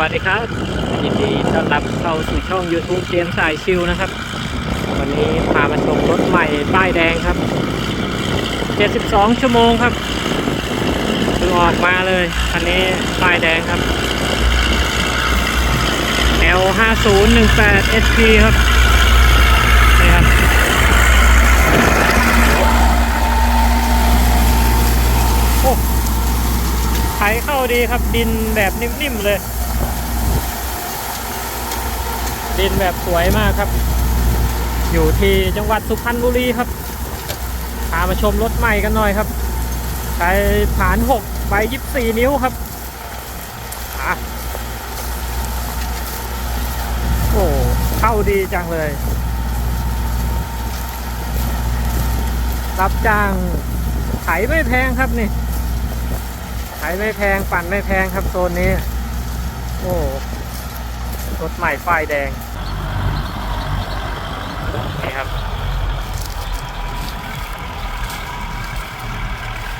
วัสดีครับ ยินดีต้อนรับเข้าสู่ช่อง YouTube เจมส์สายชิวนะครับ วันนี้พามาชมรถใหม่ป้ายแดงครับ 72 ชั่วโมงครับเพิ่งออกมาเลยคันนี้ป้ายแดงครับ L 5 0 1 8 SP ครับนี่ครับโอ้ไถเข้าดีครับดินแบบนิ่มๆเลย ดินแบบสวยมากครับ อยู่ที่จังหวัดสุพรรณบุรีครับพามาชมรถใหม่กันหน่อยครับ ใช้ฐาน6ใบ24นิ้วครับอโอ้เข้าดีจังเลย รับจ้างไถไม่แพงครับนี่ไถไม่แพงปั่นไม่แพงครับโซนนี้ โอ้รถใหม่ป้ายแดง ครับ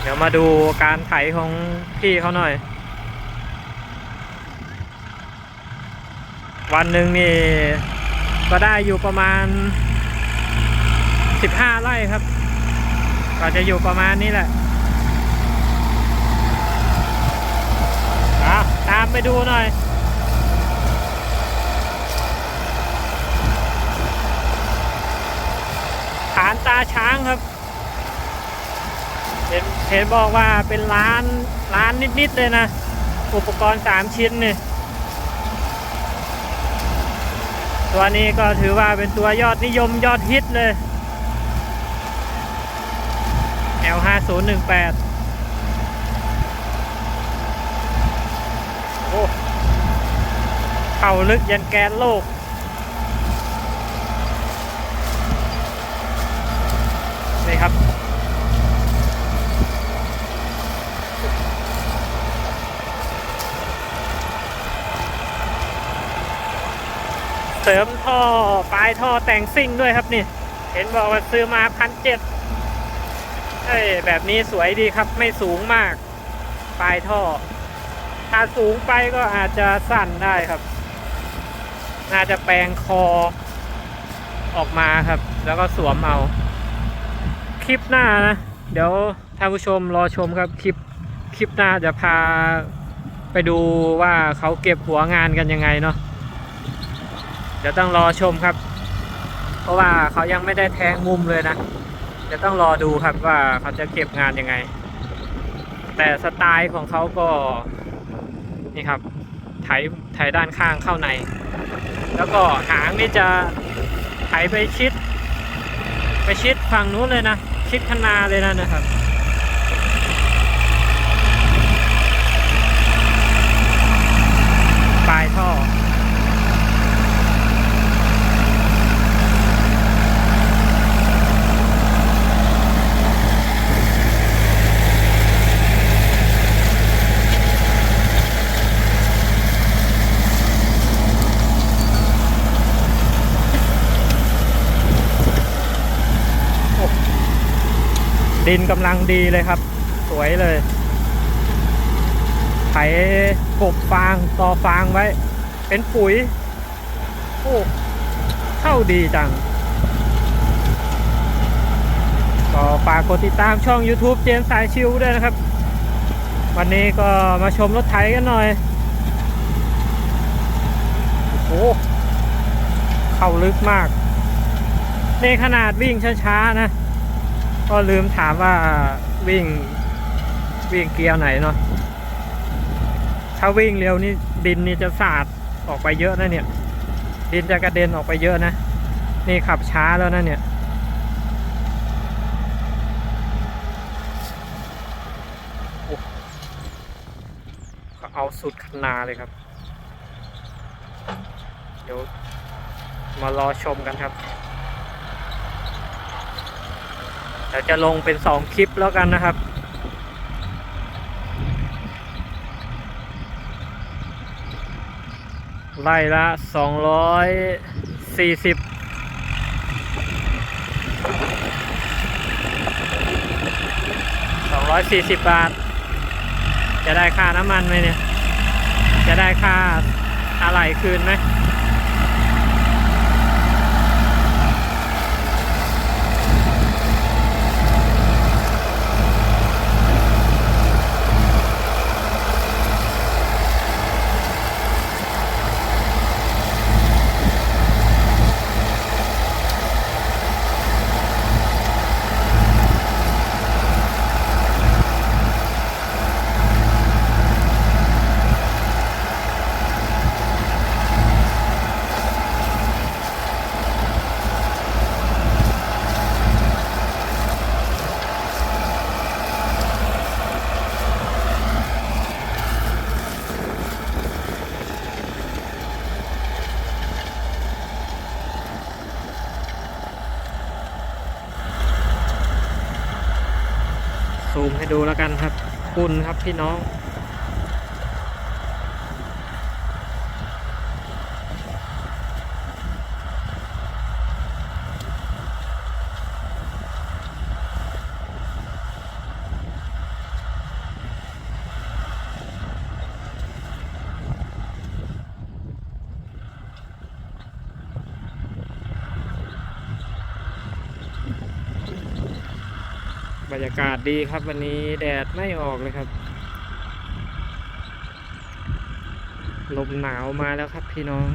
เดี๋ยวมาดูการไถของพี่เขาหน่อย วันหนึ่งนี่ ก็ได้อยู่ประมาณ15ไร่ครับ ก็จะอยู่ประมาณนี้แหละอะตามไปดูหน่อย ฐานตาช้างครับ เห็นเห็นบอกว่าเป็นร้านร้านนิดๆเลยนะ อุปกรณ์สามชิ้นนี่ตัวนี้ก็ถือว่าเป็นตัวยอดนิยมยอดฮิตเลย L 5 0 1 8 โอ้ เข้าลึกยันแกนโลก เสริมท่อปลายท่อแต่งซิ่งด้วยครับนี่ เห็นบอกว่าซื้อมาพันเจ็ดเอ้ยแบบนี้สวยดีครับไม่สูงมาก ปลายท่อ ถ้าสูงไปก็อาจจะสั่นได้ครับ น่าจะแปลงคอออกมาครับ แล้วก็สวมเอา คลิปหน้านะ เดี๋ยวท่านผู้ชมรอชมครับคลิปคลิปหน้าจะพาไปดูว่าเขาเก็บหัวงานกันยังไงเนาะ ดี๋ยวต้องรอชมครับ เพราะว่าเขายังไม่ได้แทงมุมเลยนะเดี๋ยวต้องรอดูครับว่าเขาจะเก็บงานยังไง แต่สไตล์ของเขาก็นี่ครับไถไถด้านข้างเข้าใน แล้วก็หางนี่จะไถไปชิด ไปชิดฝั่งนู้นเลยนะ ชิดคนาเลยนะนะครับปลายท่อ ดินกำลังดีเลยครับ สวยเลย ไถกบฟางต่อฟางไว้ เป็นปุ๋ย โอ้เข้าดีจังก็ฝากกดติดตามช่อง YouTube เจนสายชิวด้วยนะครับ วันนี้ก็มาชมรถไถกันหน่อย โอ้เข้าลึกมาก ในขนาดวิ่งช้าๆนะ ก็ลืมถามว่าวิ่งวิ่งเกียร์ไหนเนาะถ้าวิ่งเร็วนี่ดินนี่จะสาดออกไปเยอะนะเนี่ย ดินจะกระเด็นออกไปเยอะนะ นี่ขับช้าแล้วนะเนี่ยก็เอาสุดขนาเลยครับ เดี๋ยวมารอชมกันครับ เดี๋ยวจะลงเป็นสองคลิปแล้วกันนะครับ ไล่ละสองร้อยสี่สิบสองร้อยสี่สิบบาท จะได้ค่าน้ำมันไหมเนี่ย จะได้ค่าอะไรคืนไหม ซูมให้ดูแล้วกันครับคุณครับพี่น้อง บรรยากาศดีครับวันนี้แดดไม่ออกเลยครับ ลมหนาวมาแล้วครับพี่น้อง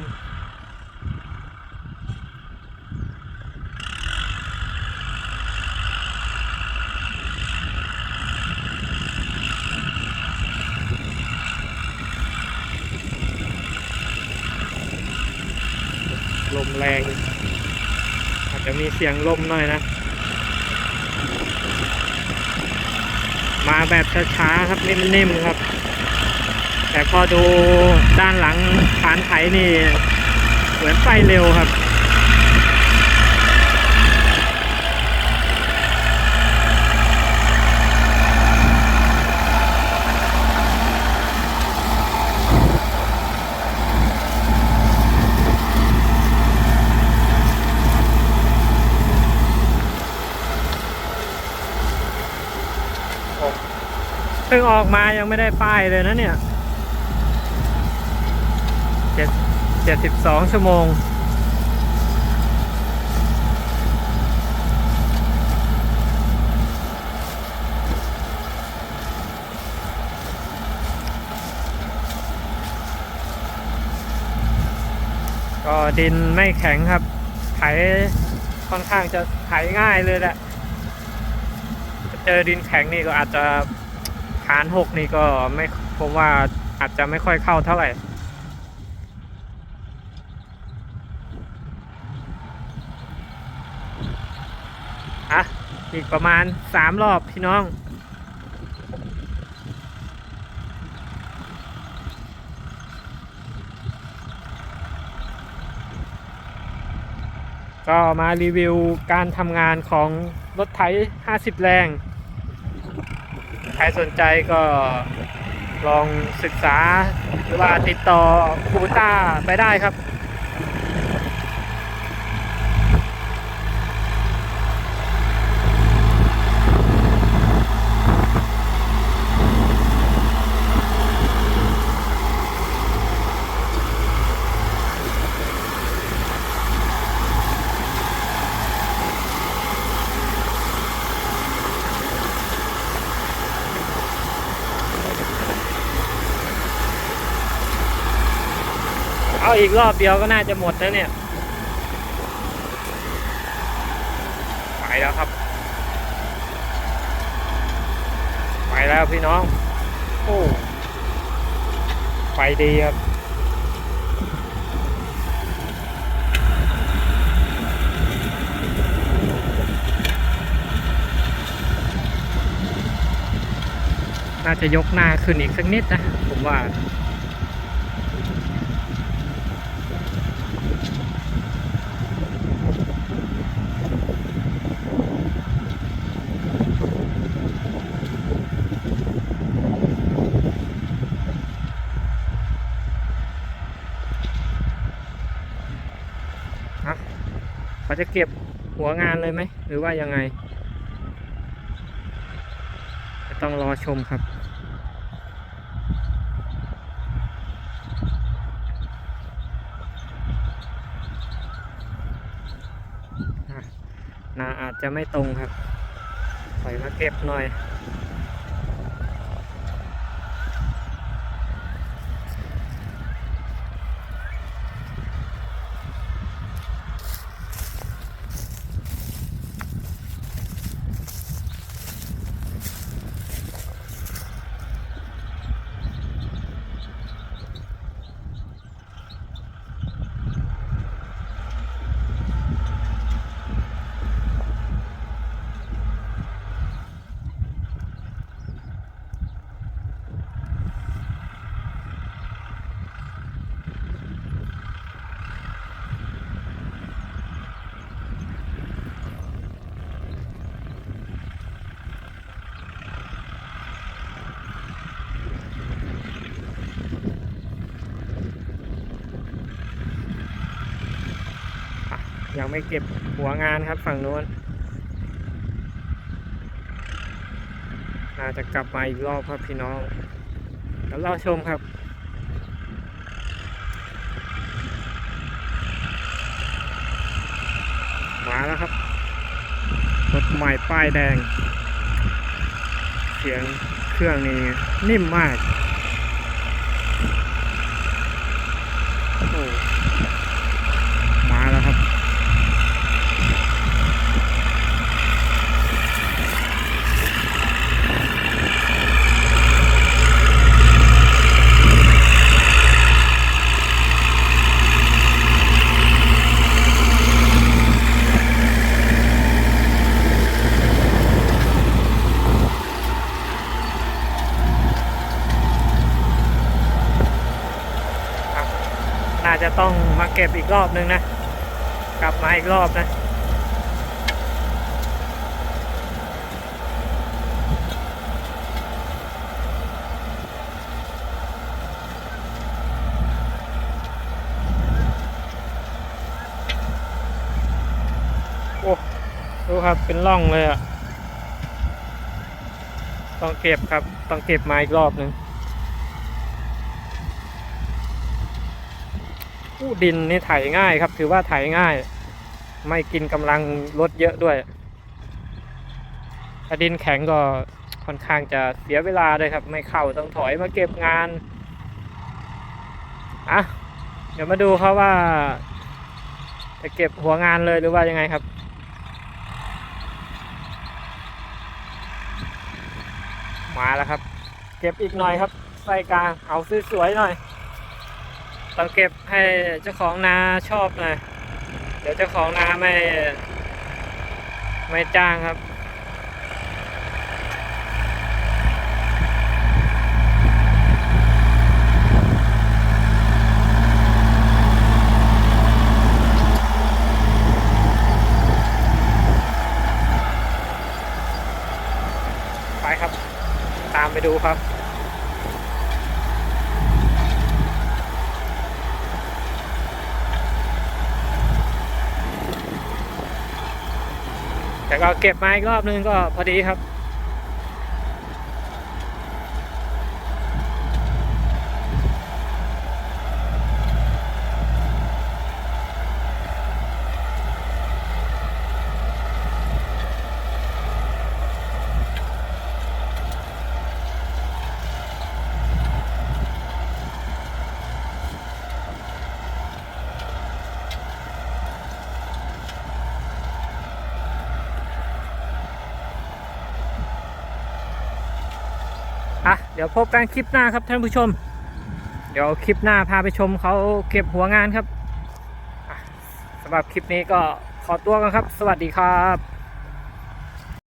ลมแรง อาจจะมีเสียงลมหน่อยนะ มาแบบช้าๆครับนิ่มๆครับ แต่พอดูด้านหลังฐานไถนี่ เหมือนไฟเร็วครับ งออกมายังไม่ได้ป้ายเลยนะเนี่ยเจ็ดเจ็ดสิบสองชั่วโมง ก็ดินไม่แข็งครับ ไถค่อนข้างจะไถง่ายเลยแหละเจอดินแข็งนี่ก็อาจจะ ฐานหกนี่ก็ไม่ผมว่าอาจจะไม่ค่อยเข้าเท่าไหร่อะอีกประมาณสามรอบพี่น้องก็มารีวิวการทำงานของรถไถ 50 แรง ครสนใจก็ลองศึกษาหรือว่าติดต่อคูต้าไปได้ครับ เอาอีกรอบเดียวก็น่าจะหมดแล้วเนี่ยไปแล้วครับ ไปแล้วพี่น้อง โอ้ไฟดีครับน่าจะยกหน้าขึ้นอีกสักนิดนะ ผมว่า จะเก็บหัวงานเลยไหม หรือว่ายังไง ต้องรอชมครับนาอาจจะไม่ตรงครับถอยมาเก็บหน่อย ไม่เก็บหัวงานครับฝั่งนู้นน่าจะกลับมาอีกรอบครับพี่น้องแล้วเราชมครับมาแล้วครับรถใหม่ป้ายแดง เสียงเครื่องนี้นิ่มมาก โอ้ มาแล้วครับ ครับน่าจะต้องมาเก็บอีกรอบนึงนะ กลับมาอีกรอบนะ โอ้ดูครับเป็นร่องเลยอะ่ะต้องเก็บครับ ต้องเก็บมาอีกรอบนึง ดินนี่ไถง่ายครับ ถือว่าไถง่าย ไม่กินกำลังรถเยอะด้วย ถ้าดินแข็งก็ค่อนข้างจะเสียเวลาเลยครับ ไม่เข้าต้องถอยมาเก็บงานอะเดี๋ยวมาดูครับว่า จะเก็บหัวงานเลยหรือว่ายังไงครับมาแล้วครับ เก็บอีกหน่อยครับใส่กลางเอาสวยๆหน่อย ต้องเก็บให้เจ้าของนาชอบน่อยเดี๋ยวเจ้าของนาไม่ ไม่จ้างครับไปครับ ตามไปดูครับ แต่ก็เก็บมาอีกรอบนึงก็พอดีครับ ดี๋ยวพบกันคลิปหน้าครับท่านผู้ชม เดี๋ยวคลิปหน้าพาไปชมเขาเก็บหัวงานครับสำหรับคลิปนี้ก็ขอตัวกันครับ สวัสดีครับ